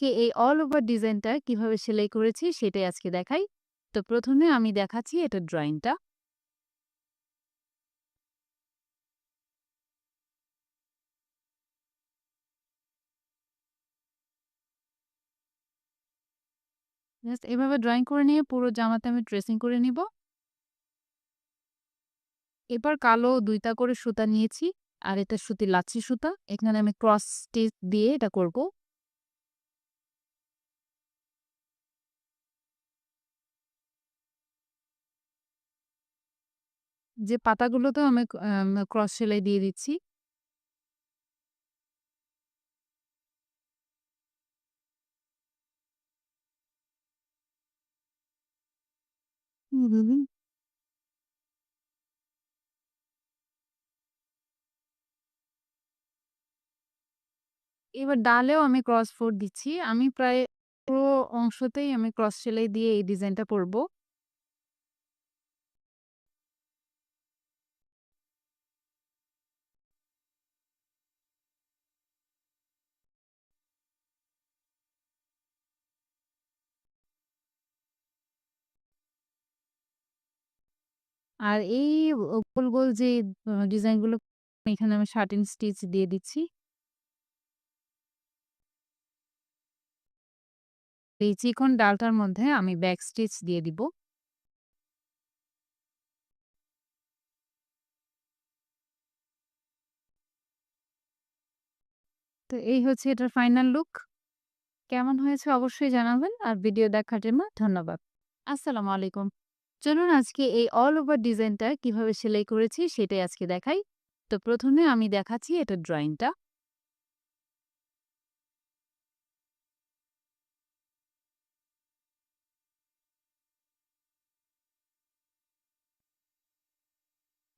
আজকে এই all over ডিজাইনটা কীভাবে সেলাই করেছি সেটাই আজকে দেখাই। তো প্রথমে আমি দেখাচ্ছি এটা ড্রয়িংটা জাস্ট এভাবে ড্রইং করে নিয়ে পুরো জামাতে আমি ট্রেসিং করে নিব। এবার কালো দুইটা করে সুতা নিয়েছি। আর এটা সুতির লাচ্ছি সুতা। এখানে আমি ক্রস স্টিচ দিয়ে এটা করব। যে পাতাগুলোতেও আমি আম ক্রস সেলাই দিয়ে দিচ্ছি। এবার ডালেও আমি ক্রস ফোর দিচ্ছি। আমি প্রায় পুরো অংশতেই আমি ক্রস সেলাই দিয়ে এই ডিজাইনটা করব। আর এই গোল, গোল যে ডিজাইনগুলো এখানে আমি শার্টিন স্টিচ দিয়ে দিচ্ছি। এই চিকন ডালটার মধ্যে আমি ব্যাক স্টিচ দিয়ে দিব। তো এই হচ্ছে এটার ফাইনাল লুক। কেমন হয়েছে অবশ্যই জানাবেন। আর ভিডিও দেখার জন্য ধন্যবাদ। আসসালামু আলাইকুম। চলুন আজকে এই অল ওভার ডিজাইনটা কীভাবে সেলাই করেছি সেটাই আজকে দেখাই। তো প্রথমে আমি দেখাচ্ছি এটা ড্রয়িংটা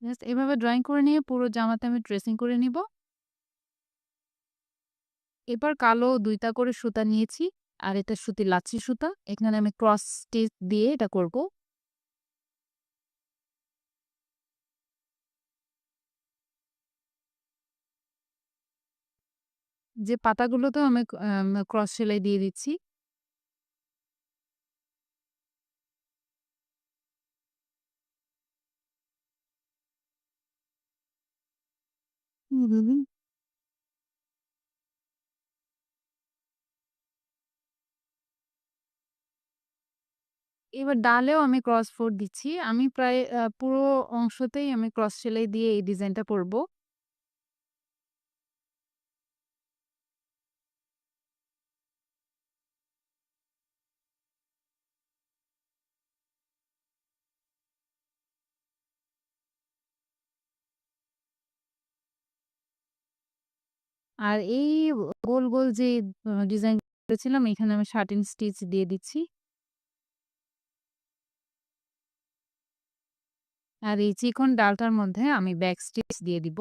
জাস্ট এভাবে ড্রইং করে নিয়ে পুরো জামাতে আমি ট্রেসিং করে নিব। এবার কালো দুইটা করে সুতা নিয়েছি। আর এটা সুতির লাচ্ছি সুতা। এখানে আমি ক্রস স্টিচ দিয়ে এটা করব। যে পাতাগুলোতেও আমি আম ক্রস সেলাই দিয়ে দিচ্ছি। এবার ডালেও আমি ক্রস ফোর দিচ্ছি। আমি প্রায় পুরো অংশতেই আমি ক্রস সেলাই দিয়ে এই ডিজাইনটা করব। আর এই গোল, গোল যে ডিজাইন করেছিলাম এখানে আমি শার্টিন স্টিচ দিয়ে দিচ্ছি। আর এই চিকন ডালটার মধ্যে আমি ব্যাক স্টিচ দিয়ে দিব।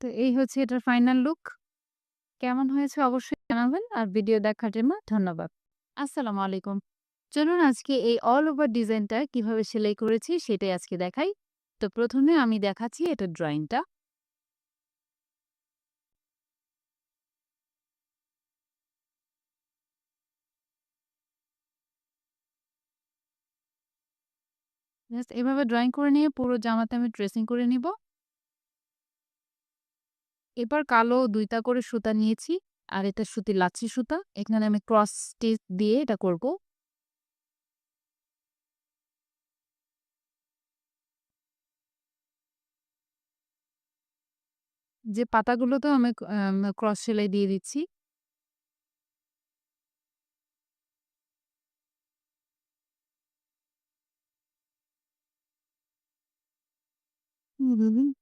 তো এই হচ্ছে এটার ফাইনাল লুক। কেমন হয়েছে অবশ্যই জানাবেন। আর ভিডিও দেখার জন্য ধন্যবাদ। আসসালামু আলাইকুম। চলুন আজকে এই অল ওভার ডিজাইনটা কীভাবে সেলাই করেছি সেটাই আজকে দেখাই। তো প্রথমে আমি দেখাচ্ছি এটা ড্রয়িংটা এভাবে ড্রয়িং করে নিয়ে পুরো জামাতে আমি ট্রেসিং করে নিব। এবার কালো দুইটা করে সুতা নিয়েছি। আর এটা সুতি লাচ্ছি সুতা। এখানে আমি ক্রস স্টিচ দিয়ে এটা করব। যে পাতাগুলো তো আমি ক্রস সেলাই দিয়ে দিচ্ছি। হুম।